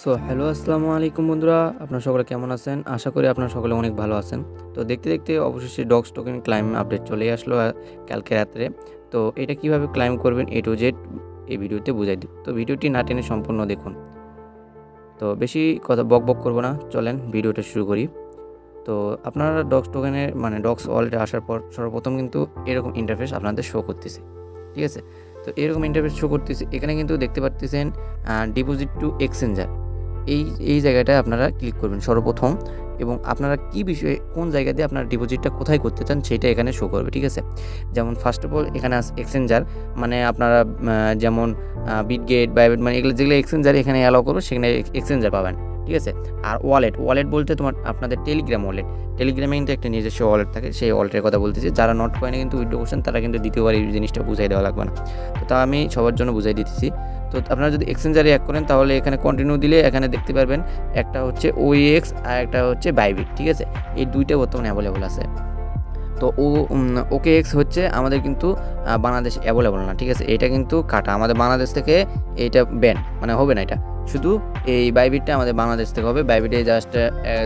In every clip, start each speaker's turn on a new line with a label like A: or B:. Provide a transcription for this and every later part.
A: So hello আসসালামু আলাইকুম বন্ধুরা। আপনারা সকলে কেমন আছেন? আশা করি আপনারা সকলে অনেক ভালো আছেন। তো দেখতে দেখতে অবশেষে ডগস টোকেন ক্লাইম আপডেট চলে আসলো কালকে রাত্রে। তো এটা কীভাবে ক্লাইম করবেন এ টু জেড এই ভিডিওতে বুঝাই দিব। তো ভিডিওটি না টেনে সম্পূর্ণ দেখুন। তো বেশি কথা বক বক করব না, চলেন ভিডিওটা শুরু করি। তো আপনারা ডগস টোকেনের মানে ডগস ওয়ালেটে আসার পর সর্বপ্রথম কিন্তু এরকম ইন্টারফেস আপনাদের শো করতেছে। ঠিক আছে? তো এরকম ইন্টারফেস শো করতেছে। এখানে কিন্তু দেখতে পাচ্ছেন ডিপোজিট টু এক্সচেঞ্জার এই এই জায়গাটায় আপনারা ক্লিক করবেন সর্বপ্রথম এবং আপনারা কি বিষয়ে, কোন জায়গা দিয়ে আপনারা ডিপোজিটটা কোথায় করতে চান সেটা এখানে শো করবে, ঠিক আছে? যেমন ফার্স্ট অফ অল এখানে আস এক্সচেঞ্জার মানে আপনারা যেমন বিটগেট বাইবেট মানে এগুলো যেগুলো এক্সচেঞ্জার এখানে অ্যালাউ করবে, সেখানে এক্সচেঞ্জার পাবেন। ঠিক আছে? আর ওয়ালেট ওয়ালেট বলতে তোমার আপনাদের টেলিগ্রাম ওয়ালেট টেলিগ্রামে কিন্তু একটা নিজস্ব ওয়ালেট থাকে, সেই ওয়ালেটের কথা বলতেছি। যারা নট কয়েনে কিন্তু উইড্রো করছেন তারা কিন্তু দ্বিতীয়বার এই জিনিসটা বুঝাই দেওয়া লাগবে না। তো তা আমি সবার জন্য বুঝাই দিতেছি। তো আপনারা যদি এক্সচেঞ্জারে এক করেন, তাহলে এখানে কন্টিনিউ দিলে এখানে দেখতে পারবেন একটা হচ্ছে ওইএক্স আর একটা হচ্ছে বাইবিট ঠিক আছে? এই দুইটা বর্তমানে অ্যাভেলেবল আছে। তো ও ওকে এক্স হচ্ছে আমাদের কিন্তু বাংলাদেশ অ্যাভেলেবল না, ঠিক আছে? এটা কিন্তু কাটা। আমাদের বাংলাদেশ থেকে এইটা ব্যান মানে হবে না এটা। শুধু এই বাইবিটটা আমাদের বাংলাদেশ থেকে হবে। বাইবিটে জাস্ট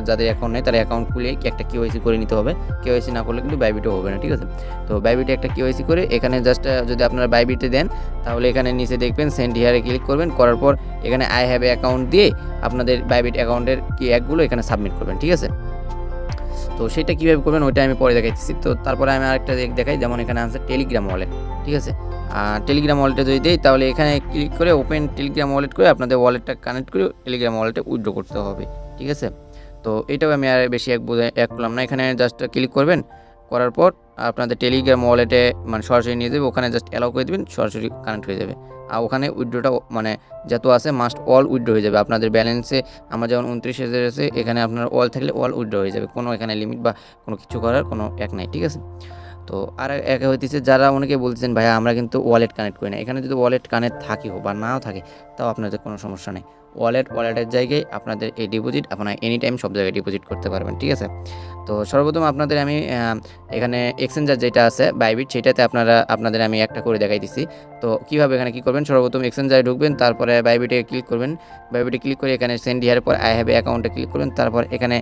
A: যাদের অ্যাকাউন্ট নেই তার অ্যাকাউন্ট খুলে কি একটা কেওয়াইসি করে নিতে হবে। কেওয়াইসি না করলে কিন্তু বাইবিটও হবে না, ঠিক আছে? তো বাইবিটে একটা কেওয়াইসি করে এখানে জাস্ট যদি আপনারা বাইবিটে দেন, তাহলে এখানে নিচে দেখবেন সেন্ড হিয়ারে ক্লিক করবেন। করার পর এখানে আই হ্যাভ অ্যাকাউন্ট দিয়ে আপনাদের বাইবিট অ্যাকাউন্টের কি অ্যাকগুলো এখানে সাবমিট করবেন, ঠিক আছে? তো সেটা কীভাবে করবেন ওইটা আমি পরে দেখাইতেছি। তো তারপরে আমি আরেকটা দেখ- দেখাই, যেমন এখানে আছে টেলিগ্রাম ওয়ালেট ঠিক আছে? আর টেলিগ্রাম ওয়ালেটে যদি দিই, তাহলে এখানে ক্লিক করে ওপেন টেলিগ্রাম ওয়ালেট করে আপনাদের ওয়ালেটটা কানেক্ট করে টেলিগ্রাম ওয়ালেটে উইড্রো করতে হবে, ঠিক আছে? তো এটাও আমি আর বেশি এক বোঝাই এক করলাম না, এখানে জাস্ট ক্লিক করবেন, করার পর আপনাদের টেলিগ্রাম ওয়ালেটে মানে সরাসরি নিয়ে যাবে, ওখানে জাস্ট অ্যালাউ করে দেবেন, সরাসরি কানেক্ট হয়ে যাবে। আর ওখানে উইড্রোটা মানে যত আছে মাস্ট অল উইড্রো হয়ে যাবে। আপনাদের ব্যালেন্সে আমার যেমন উনত্রিশ হাজার আছে, এখানে আপনার অল থাকলে অল উইড্রো হয়ে যাবে। কোনো এখানে লিমিট বা কোনো কিছু করার কোনো এক নাই, ঠিক আছে? তো আর এক হইতেছে যারা অনেকে বলছেন ভাইয়া, আমরা কিন্তু ওয়ালেট কানেক্ট করি না। এখানে যদি ওয়ালেট কানেক্ট থাকে বা নাও থাকে, তাও আপনাদের কোনো সমস্যা নেই। ওয়ালেট ওয়ালেটের জায়গায় আপনাদের এই ডিপোজিট আপনারা এনি টাইম সব জায়গায় ডিপোজিট করতে পারবেন, ঠিক আছে? তো সর্বপ্রথম আপনাদের আমি এখানে এক্সচেঞ্জার যেটা আছে বাইবিট সেটাতে আপনারা, আপনাদের আমি একটা করে দেখাই দিছি তো কীভাবে এখানে কী করবেন? সর্বপ্রথম এক্সচেঞ্জারে ঢুকবেন, তারপরে বাইবিটে ক্লিক করবেন। বাইবিটে ক্লিক করে এখানে সেন্ড ইয়ার পর আই হ্যাভ অ্যাকাউন্টে ক্লিক করবেন। তারপর এখানে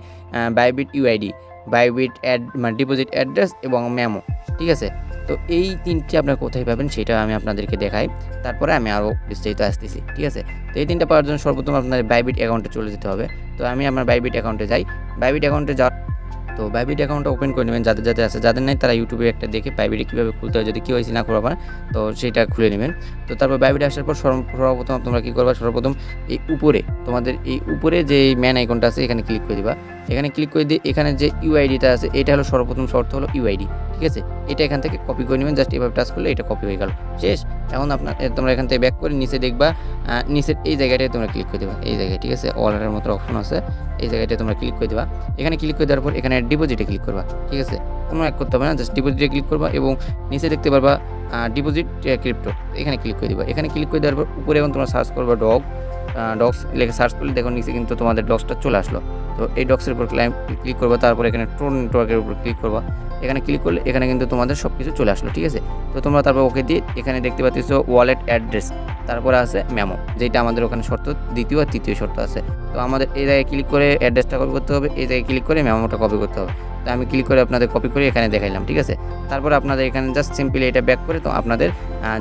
A: বাইবিট ইউআইডি বাইবিট অ্যাড মানে ডিপোজিট অ্যাড্রেস এবং মেমো, ঠিক আছে? তো এই তিনটি আপনারা কোথায় পাবেন সেটা আমি আপনাদেরকে দেখাই। তারপরে আমি আরও বিস্তারিত আসতেছি, ঠিক আছে? তো এই তিনটা পাওয়ার জন্য সর্বপ্রথম আপনাদের বাইবিট অ্যাকাউন্টে চলে যেতে হবে। তো আমি আমার বাইবিট অ্যাকাউন্টে যাই। বাইবিট অ্যাকাউন্টে যা তো বাইবিট অ্যাকাউন্টটা ওপেন করে নেবেন, যাদের যাদের আছে, যাদের নাই তারা ইউটিউবে একটা দেখে বাইবিটে কীভাবে খুলতে হয়, যদি কেউ না খোলা পান, তো সেটা খুলে নেবেন। তো তারপর বাইবিটে আসার পর সর্বপ্রথম তোমরা কী করবা, সর্বপ্রথম এই উপরে, তোমাদের এই উপরে যে ম্যান আইকনটা আছে, এখানে ক্লিক করে দিবা। এখানে ক্লিক করে দিয়ে এখানে যে ইউআইডিটা আছে, এটা হলো সর্বপ্রথম শর্ত হলো ইউআইডি ঠিক আছে? এটা এখান থেকে কপি করে নেবেন জাস্ট এভাবে টাচ করলে এটা কপি হয়ে গেল। শেষ। এখন আপনার তোমরা এখান থেকে ব্যাক করে নিচে দেখবা নিচের এই জায়গাটায় তোমরা ক্লিক করে দেবা। এই জায়গায়, ঠিক আছে? ওয়ালেটের মতো অপশন আছে। এই জায়গাটায় তোমরা ক্লিক করে দেবা। এখানে ক্লিক করে দেওয়ার পর এখানে ডিপোজিটে ক্লিক করবা, ঠিক আছে? কোনো এক করতে হবে না জাস্ট ডিপোজিটে ক্লিক করবা এবং নিচে দেখতে পারবা ডিপোজিট ক্রিপ্টো এখানে ক্লিক করে দিবা। এখানে ক্লিক করে দেওয়ার পর উপরে এবং তোমরা সার্চ করবা ডগ ডগস লেখে সার্চ করলে দেখো নিচে কিন্তু তোমাদের ডগসটা চলে আসলো। তো এই ডক্সের উপর ক্লাইম ক্লিক করবা, তারপর এখানে টোন নেটওয়ার্কের উপর ক্লিক করবা। এখানে ক্লিক করলে এখানে কিন্তু তোমাদের সব কিছু চলে আসলো, ঠিক আছে? তো তোমরা তারপর ওকে দিয়ে এখানে দেখতে পাচ্ছ ওয়ালেট অ্যাড্রেস তারপরে আছে মেমো যেটা আমাদের ওখানে শর্ত, দ্বিতীয় আর তৃতীয় শর্ত আছে। তো আমাদের এই জায়গায় ক্লিক করে অ্যাড্রেসটা কপি করতে হবে, এই জায়গায় ক্লিক করে মেমোটা কপি করতে হবে। তো আমি ক্লিক করে আপনাদের কপি করে এখানে দেখাইলাম, ঠিক আছে? তারপরে আপনাদের এখানে জাস্ট সিম্পলি এটা ব্যাক করে তো আপনাদের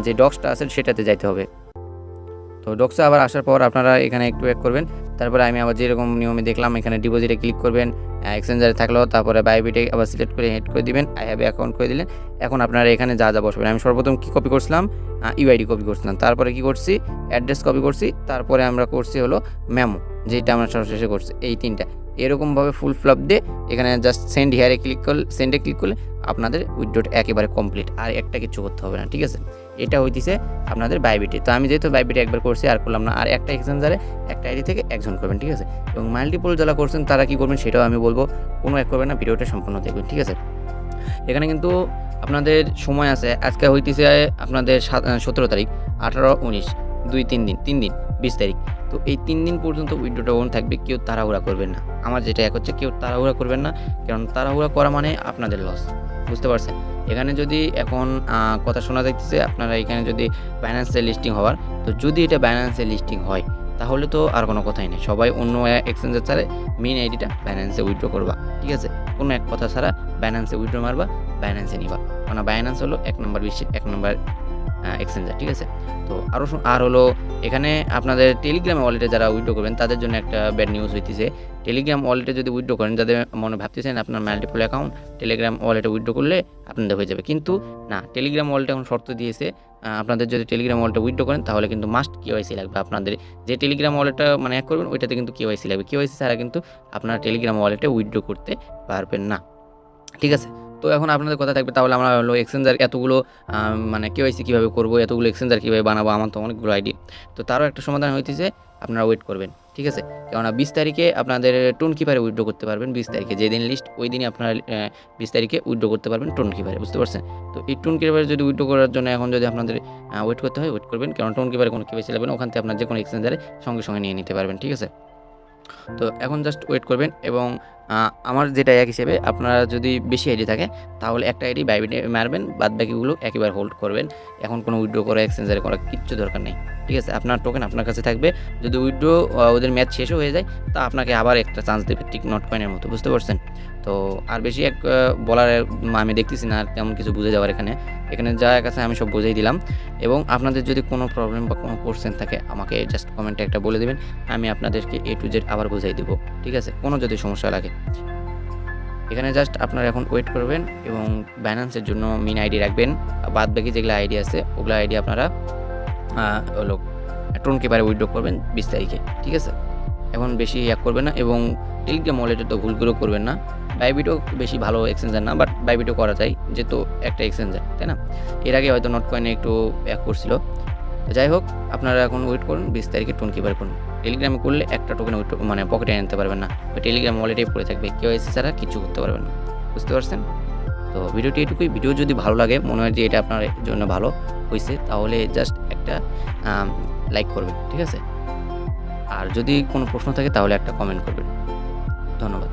A: যে ডক্সটা আছে সেটাতে যাইতে হবে। তো ডক্সা আবার আসার পর আপনারা এখানে একটু এক করবেন। তারপরে আমি আবার যেরকম নিয়মে দেখলাম, এখানে ডিপোজিটে ক্লিক করবেন এক্সচেঞ্জারে থাকলেও তারপরে বায়োবিটে আবার সিলেক্ট করে হেড করে দিবেন আই হ্যাভ অ্যাকাউন্ট করে দিলেন। এখন আপনারা এখানে যা যা বসবেন। আমি সর্বপ্রথম কী কপি করছিলাম? ইউআইডি কপি করছিলাম। তারপরে কি করছি? অ্যাড্রেস কপি করছি। তারপরে আমরা করছি হলো ম্যামো যেটা আমরা সর্বশেষে করছি। এই তিনটা। এরকমভাবে ফুল ফ্লপ দিয়ে এখানে জাস্ট সেন্ড হিয়ারে ক্লিক করলে সেন্ডে ক্লিক করলে আপনাদের উইড্রোটা একেবারে কমপ্লিট আর একটা কিছু করতে হবে না, ঠিক আছে? এটা হইতেছে আপনাদের বাইবিটে তো আমি যেহেতু বাইবিটে একবার করছি, আর করলাম না। আর একটা এক্সচেঞ্জারে একটা আইডি থেকে একজন করবেন, ঠিক আছে? এবং মাল্টিপল যারা করছেন, তারা কি করবেন সেটাও আমি বলব। কোনো এক করবেন না, ভিডিওটা সম্পূর্ণ দেখবেন, ঠিক আছে? এখানে কিন্তু আপনাদের সময় আছে। আজকে হইতেছে আপনাদের সতেরো তারিখ, আঠারো, উনিশ, দুই, তিন দিন তিন দিন, বিশ তারিখ। তো এই তিন দিন পর্যন্ত উইড্রোটা অন থাকবে, কেউ তাড়াহুড়া করবেন না। আমার যেটা এক হচ্ছে কেউ তাড়াহুড়া করবেন না, কারণ তাড়াহুড়া করা মানে আপনাদের লস বুঝতে পারছেন? এখানে যদি এখন কথা শোনা যাইতেছে, আপনারা এখানে যদি বাইন্যান্সে লিস্টিং হওয়ার, তো যদি এটা বাইন্যান্সে লিস্টিং হয়, তাহলে তো আর কোনো কথাই নেই। সবাই অন্য এক্সচেঞ্জের ছাড়ে মেইন আইডিটা ব্যালেন্সে উইথড্র করবা, ঠিক আছে? কোনো এক কথা ছাড়া ব্যালেন্সে উইথড্র মারবা ব্যালেন্সে নিবা। কারণ ব্যালেন্স হলো এক নম্বর বিশ্বের এক নম্বর এক্সচেঞ্জার ঠিক আছে? তো আরও আর হলো এখানে আপনাদের টেলিগ্রাম ওয়ালেটে যারা উইথড্র করবেন, তাদের জন্য একটা ব্যাড নিউজ হইতেছে। টেলিগ্রাম ওয়ালেটে যদি উইথড্র করেন, যাদের মনে ভাবতেছেন আপনার মাল্টিপল অ্যাকাউন্ট টেলিগ্রাম ওয়ালেটে উইড্রো করলে আপনাদের হয়ে যাবে। কিন্তু না টেলিগ্রাম ওয়ালেটে এখন শর্ত দিয়েছে আপনাদের যদি টেলিগ্রাম ওয়ালেটে উইড্রো করেন, তাহলে কিন্তু মাস্ট কেওয়াইসি লাগবে আপনাদের। যে টেলিগ্রাম ওয়ালেটটা মানে এক করবেন, ওইটাতে কিন্তু কেওয়াইসি লাগবে। কেওয়াইসি ছাড়া কিন্তু আপনারা টেলিগ্রাম ওয়ালেটে উইথড্র করতে পারবেন না। ঠিক আছে? তো এখন আপনাদের কথা থাকবে, তাহলে আমরা হলো এক্সচেঞ্জার এতগুলো মানে কেওয়াইসি কীভাবে করব, এতগুলো এক্সচেঞ্জার কীভাবে বানাবো, আমার তো অনেকগুলো আইডি তো তারও একটা সমাধান হইতেছে, আপনারা ওয়েট করবেন, ঠিক আছে? কেননা বিশ তারিখে আপনাদের টোন কিপারে উইথড্র করতে পারবেন বিশ তারিখে, যেদিন লিস্ট ওই দিনই আপনারা বিশ তারিখে উইড্রো করতে পারবেন টোন কিপারে বুঝতে পারছেন? তো এই টোন কিপারে যদি উইড্রো করার জন্য এখন যদি আপনাদের ওয়েট করতে হয় ওয়েট করবেন কারণ টোন কিপারে কোনো কেওয়াইসি লাগবে না, ওখান থেকে আপনার যে কোনো এক্সচেঞ্জারে সঙ্গে সঙ্গে নিয়ে নিতে পারবেন, ঠিক আছে? তো এখন জাস্ট ওয়েট করবেন এবং আমার যেটা এক হিসেবে, আপনারা যদি বেশি আইডি থাকে, তাহলে একটা আইডি বাইবিটে মারবেন, বাদ বাকিগুলো একেবারে হোল্ড করবেন। এখন কোনো উইড্রো করা এক্সচেঞ্জারে করার কিচ্ছু দরকার নেই। ঠিক আছে? আপনার টোকেন আপনার কাছে থাকবে। যদি উইড্রো ওদের ম্যাচ শেষও হয়ে যায়, তা আপনাকে আবার একটা চান্স দেবে ঠিক নট কয়েনের মতো, বুঝতে পারছেন? তো আর বেশি এক বলার আমি দেখতেছি না, আর তেমন কিছু বুঝে যাওয়ার এখানে। এখানে যা কাছে আমি সব বুঝেই দিলাম। এবং আপনাদের যদি কোনো প্রবলেম বা কোনো কোশ্চেন থাকে, আমাকে জাস্ট কমেন্টে একটা বলে দেবেন। আমি আপনাদেরকে এ টু জেড আবার বুঝাই দেবো। ঠিক আছে? কোনো যদি সমস্যা লাগে এখানে জাস্ট আপনারা এখন ওয়েট করবেন এবং ব্যালেন্সের জন্য মিন আইডি রাখবেন। বাদ বাকি যেগুলো আইডি আছে, ওগুলো আইডি আপনারা হলো টোন কিপারে উইথড্র করবেন বিশ তারিখে, ঠিক আছে? এখন বেশি এক করবেন না এবং টেলিগ্রাম ওয়ালেটে তো ভুলগুলো করবেন না। বাইবিটও বেশি ভালো এক্সচেঞ্জার না বাট বাইবিটও করা যায়, যেহেতু একটা এক্সচেঞ্জার তাই না? এর আগে হয়তো নট কয়েনে একটু এক করছিল। যাই হোক, আপনারা এখন ওয়েট করুন, বিশ তারিখে টোন কিপার করুন। টেলিগ্রামে করলে একটা টোকেন মানে পকেটে আনতে পারবেন না। ওই টেলিগ্রাম ওয়ালেটেই পড়ে থাকবে। কেউ এসে ছাড়া কিছু করতে পারবেন না। বুঝতে পারছেন? তো ভিডিওটি এটুকুই। ভিডিও যদি ভালো লাগে, মনে হয় যে এটা আপনার জন্য ভালো হয়েছে তাহলে জাস্ট একটা লাইক করবেন, ঠিক আছে? আর যদি কোনো প্রশ্ন থাকে, তাহলে একটা কমেন্ট করবেন। ধন্যবাদ।